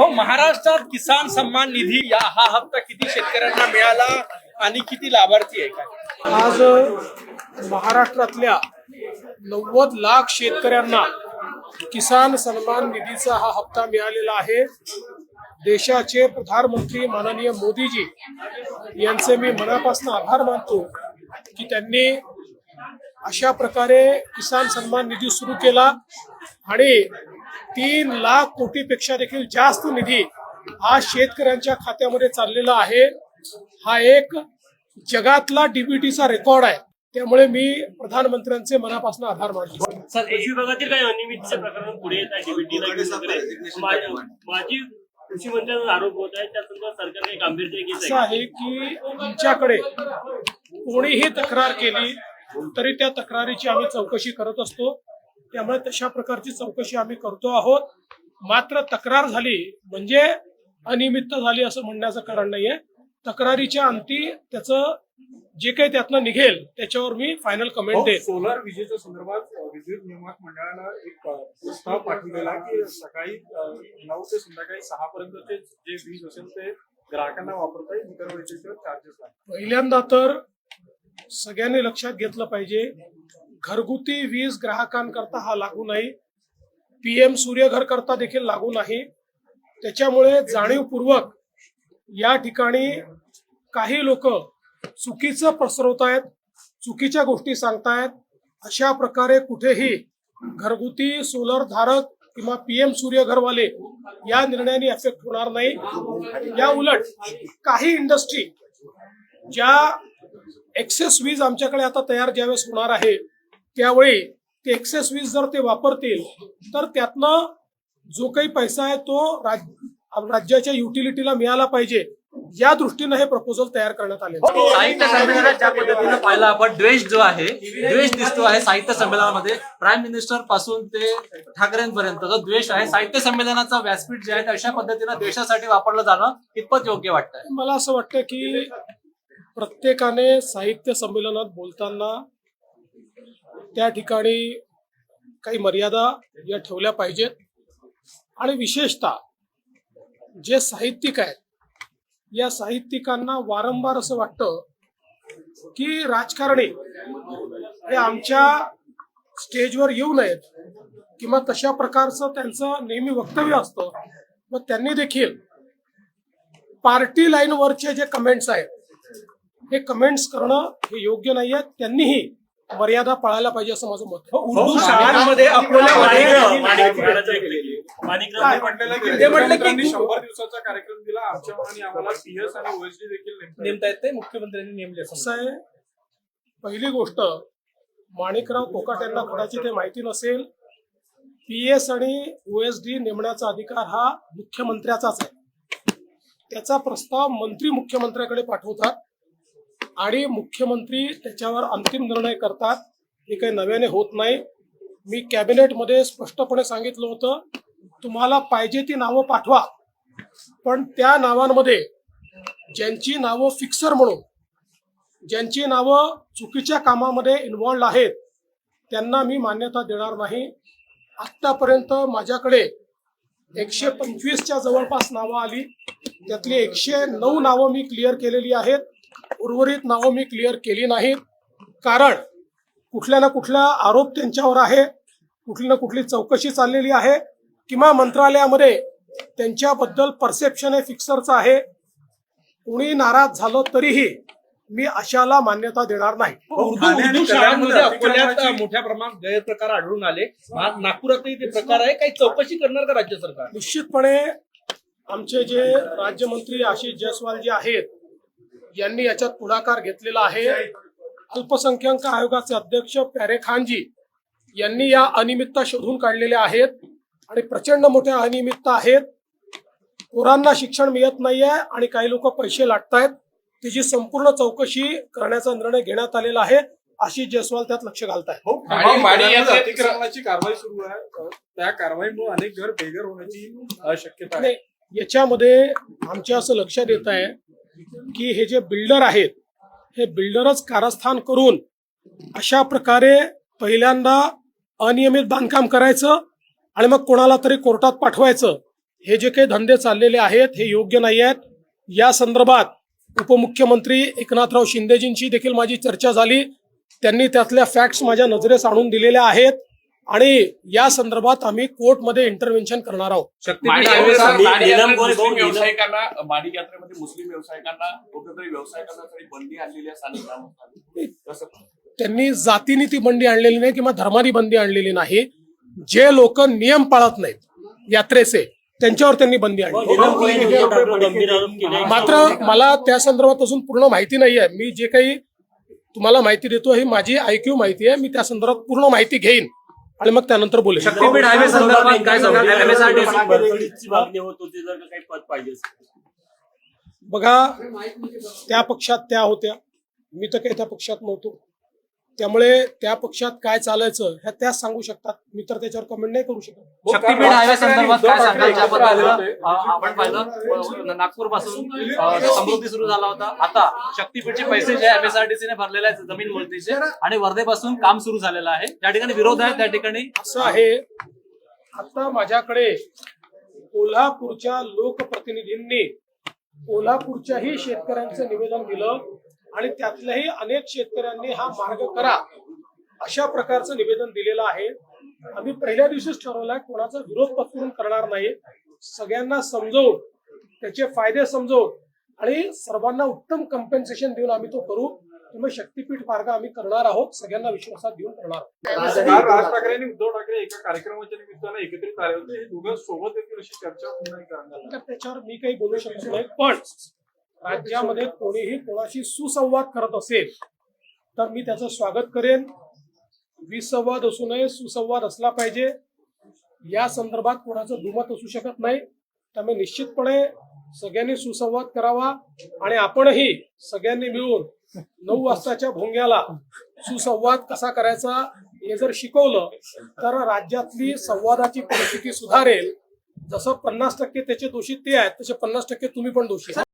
हो महाराष्ट्रात किसान सन्मान निधी या हा हप्ता किती शेतकऱ्यांना मिळाला आणि किती लाभार्थी आहे काय? आज महाराष्ट्रातल्या नव्वद लाख शेतकऱ्यांना किसान सन्मान निधीचा हा हप्ता मिळालेला आहे. देशाचे प्रधानमंत्री माननीय मोदीजी यांचे मी मनापासून आभार मानतो की त्यांनी अशा प्रकारे किसान सन्मान निधी सुरू केला आणि तीन लाख कोटीपेक्षा देखील जास्त निधी हा शेतकऱ्यांच्या खात्यामध्ये चाललेला आहे. हा एक जगातला डीबीटीचा रेकॉर्ड आहे. त्यामुळे मी प्रधानमंत्र्यांचे मनापासून आभार मानतो. सर कृषी विभागातील काही अनियमितचे प्रकरण पुढे येत आहे मा- माजी कृषी मंत्र्यांचा आरोप होत आहे. त्या संदर्भात सरकार काही गांभीर्य घेत असं आहे आहे की तुमच्याकडे कोणीही तक्रार केली तरी त्या तक्रारीची आम्ही चौकशी करत असतो. त्यामुळे तशा प्रकारची चौकशी आम्ही करतो आहोत. मात्र तक्रार झाली म्हणजे अनियमितता झाली असं म्हणण्याचं कारण नाहीये. तक्रारीच्या अंती त्याचं जे काही त्यातनं निघेल त्याच्यावर मी फायनल कमेंट देईन. सोलर विजेच्या संदर्भात विद्युत निर्माण मंडळानं एक प्रस्ताव पाठवलेला की सकाळी नऊ ते संध्याकाळी सहा पर्यंतचे जे वीज असेल ते ग्राहकांना वापरता येईल इतर वेळेचे चार्जेस पहिल्यांदा तर सगळ्यांनी लक्षात घेतलं पाहिजे घरगुती वीज ग्राहकांकरता हा लागू नाही. पीएम सूर्यघर करता देखील लागू नाही. त्याच्यामुळे जाणीवपूर्वक या ठिकाणी काही लोक चुकीचं पसरवतायत चुकीच्या गोष्टी सांगतायत. अशा प्रकारे कुठेही घरगुती सोलर धारक किंवा पीएम सूर्यघरवाले या निर्णयाने अफेक्ट होणार नाही. या उलट काही इंडस्ट्री ज्या एक्सेस वीज आमच्याकडे आता तयार ज्यावेळेस होणार आहे त्यावेळी ते एक्सेस वीज जर ते वापरतील तर त्यातनं जो काही पैसा आहे तो राज- राज्याच्या युटिलिटीला मिळाला पाहिजे. या दृष्टीनं हे प्रपोजल तयार करण्यात आले साहित्य संमेलनात ज्या पद्धतीनं पाहिलं आपण द्वेष जो आहे द्वेष दिसतो आहे साहित्य संमेलनामध्ये. प्राईम मिनिस्टरपासून ते ठाकरेंपर्यंत जो द्वेष आहे साहित्य संमेलनाचा व्यासपीठ जे आहे अशा पद्धतीनं द्वेषासाठी वापरलं जाणं कितपत योग्य वाटतंय? मला असं वाटतं की प्रत्येकाने साहित्य संमेलनात बोलताना त्या ठिकाणी काही मर्यादा या ठेवल्या पाहिजेत. आणि विशेषतः जे साहित्यिक आहेत या साहित्यिकांना वारंवार असं वाटतं की राजकारणी हे आमच्या स्टेजवर येऊ नयेत किंवा तशा प्रकारचं त्यांचं नेहमी वक्तव्य असतं. मग त्यांनी देखील पार्टी लाईनवरचे जे कमेंट्स आहेत हे कमेंट्स करणं हे योग्य नाही आहे त्यांनीही मर्यादा पाळायला पाहिजे असं माझं मत उर्दू शाळांमध्ये ते म्हटलं की- शंभर दिवसाचा कार्यक्रम दिला आमच्या आणि आम्हाला पीएस आणि ओएसडी देखील नेमतात. नेमतायत ते मुख्यमंत्र्यांनी नेमले असं. आहे पहिली गोष्ट माणिकराव कोकाट यांना कदाचित हे माहिती नसेल पी एस आणि ओएसडी नेमण्याचा अधिकार हा मुख्यमंत्र्याचाच आहे त्याचा प्रस्ताव मंत्री मुख्यमंत्र्याकडे पाठवतात आणि मुख्यमंत्री त्याच्यावर अंतिम निर्णय करतात. हे काही नव्याने होत नाही. मी कॅबिनेटमध्ये स्पष्टपणे सांगितलं होतं तुम्हाला पाहिजे ती नावं पाठवा. पण त्या नावांमध्ये ज्यांची नावं फिक्सर म्हणून ज्यांची नावं चुकीच्या कामामध्ये इन्व्हॉल्ड आहेत त्यांना मी मान्यता देणार नाही. आत्तापर्यंत माझ्याकडे एकशे पंचवीसच्या जवळपास नावं आली. त्यातली एकशे नऊ नावं मी क्लिअर केलेली आहेत. उर्वरित नावं मी क्लिअर केली नाहीत. कारण कुठल्या ना कुठला आरोप त्यांच्यावर आहे. कुठली ना कुठली चौकशी चाललेली आहे. किंवा मंत्रालयामध्ये त्यांच्याबद्दल परसेप्शन हे फिक्सरचं आहे. कुणी नाराज झालं तरीही मी अशाला मान्यता देणार नाही. उर्दू उर्दू शाळांमध्ये अकोल्यात मोठ्या प्रमाणात गैरप्रकार आढळून आले. नागपुरातही ते प्रकार आहे. काही चौकशी करणार का राज्य सरकार? निश्चितपणे आमचे जे राज्यमंत्री आशिष जयस्वाल जे आहेत यांनी याच्यात पुढाकार घेतलेला आहे. अल्पसंख्याक आयोगाचे अध्यक्ष प्यारे खानजी यांनी या अनियमितता शोधून काढलेल्या आहेत आणि प्रचंड मोठ्या अनियमितता आहेत. पोरांना शिक्षण मिळत नाहीये आणि काही लोक पैसे लाटतायत. त्याची संपूर्ण चौकशी करण्याचा निर्णय घेण्यात आलेला आहे. आशिष जयस्वाल त्यात लक्ष घालतायत. हो, याचे- अतिक्रमणाची कारवाई सुरू आहे. त्या कारवाईमुळे अनेक घर बेघर होण्याची शक्यता आहे. याच्यामध्ये आमच्या असं लक्षात येत आहे की हे जे बिल्डर आहेत हे बिल्डरच कारस्थान करून अशा प्रकारे पहिल्यांदा अनियमित बांधकाम करायचं आणि मग कोणाला तरी कोर्टात पाठवायचं हे जे काही धंदे चाललेले आहेत हे योग्य नाही आहेत. या संदर्भात उपमुख्यमंत्री एकनाथराव शिंदेजींची देखील माझी चर्चा झाली. त्यांनी त्यातल्या फॅक्ट्स माझ्या नजरेस आणून दिलेल्या आहेत. आणि या संदर्भात आम्ही कोर्टमध्ये इंटरव्हेन्शन करणार आहोत. व्यावसायिकांना माडिक यात्रेमध्ये मुस्लिम व्यावसायिकांना कुठेतरी व्यावसायिकांना बंदी आणलेली त्यांनी जातीने ती बंदी आणलेली नाही किंवा धर्मानी बंदी आणलेली नाही. जे लोक नियम पाळत नाहीत यात्रेचे त्यांच्यावर त्यांनी बंदी आणली. मात्र मला त्या संदर्भात अजून पूर्ण माहिती नाही आहे. मी जे काही तुम्हाला माहिती देतो ही माझी आयक्यू माहिती आहे. मी त्या संदर्भात पूर्ण माहिती घेईन. आणि मग त्यानंतर बोलेन शक्तीपीठ हायवे संदर्भात काय सांगाल एमएसआरटीसी बडतर्फीची मागणी होत होती जर का काही पद पाहिजे असेल. बघा त्या पक्षात त्या होत्या. मी तर काही त्या पक्षात नव्हतो. त्यामुळे त्या पक्षात काय चालायचं ह्या त्याच सांगू शकतात. मी तर त्याच्यावर कमेंट नाही करू शकत. शक्तीपीठ हायवे संदर्भात काय सांगाल अ, आपण पाहिलं नागपूरपासून समृद्धी सुरू झाला होता. आता शक्तीपीठचे पैसे जे एमएसआरटीसी ने भरलेले आहेत जमीन मोजणीचे आणि वर्धेपासून काम सुरू झालेलं आहे. त्या ठिकाणी विरोध आहे त्या ठिकाणी? असं आहे आता माझ्याकडे कोल्हापूरच्या लोकप्रतिनिधींनी कोल्हापूरच्याही शेतकऱ्यांचं निवेदन दिलं. आणि त्यातल्याही अनेक शेतकऱ्यांनी हा मार्ग करा अशा प्रकारचं निवेदन दिलेलं आहे. आम्ही पहिल्या दिवशीच ठरवलंय कोणाचा विरोध पत्करून करणार नाही. सगळ्यांना समजवून त्याचे फायदे समजवून आणि सर्वांना उत्तम कम्पेन्सेशन देऊन आम्ही तो करू. त्यामुळे शक्तीपीठ मार्ग आम्ही करणार आहोत. सगळ्यांना विश्वासात घेऊन करणार आहोत. राज ठाकरे आणि उद्धव ठाकरे एका कार्यक्रमाच्या निमित्तानं एकत्रित आले होते. हे दोघं सोबत येतील अशी चर्चा त्याच्यावर मी काही बोलू शकत नाही पण राज्यामध्ये कोणीही कोणाशी सुसंवाद करत असेल तर मी त्याचं स्वागत करेन. विसंवाद असू नये सुसंवाद असला पाहिजे. या संदर्भात कोणाचं दुमत असू शकत नाही. त्यामुळे निश्चितपणे सगळ्यांनी सुसंवाद करावा आणि आपणही सगळ्यांनी मिळून नऊ वाजताच्या भोंग्याला सुसंवाद कसा करायचा हे जर शिकवलं तर राज्यातली संवादाची परिस्थिती सुधारेल. जसं पन्नास टक्के त्याचे दोषी ते आहेत तसे पन्नास टक्के तुम्ही पण दोषी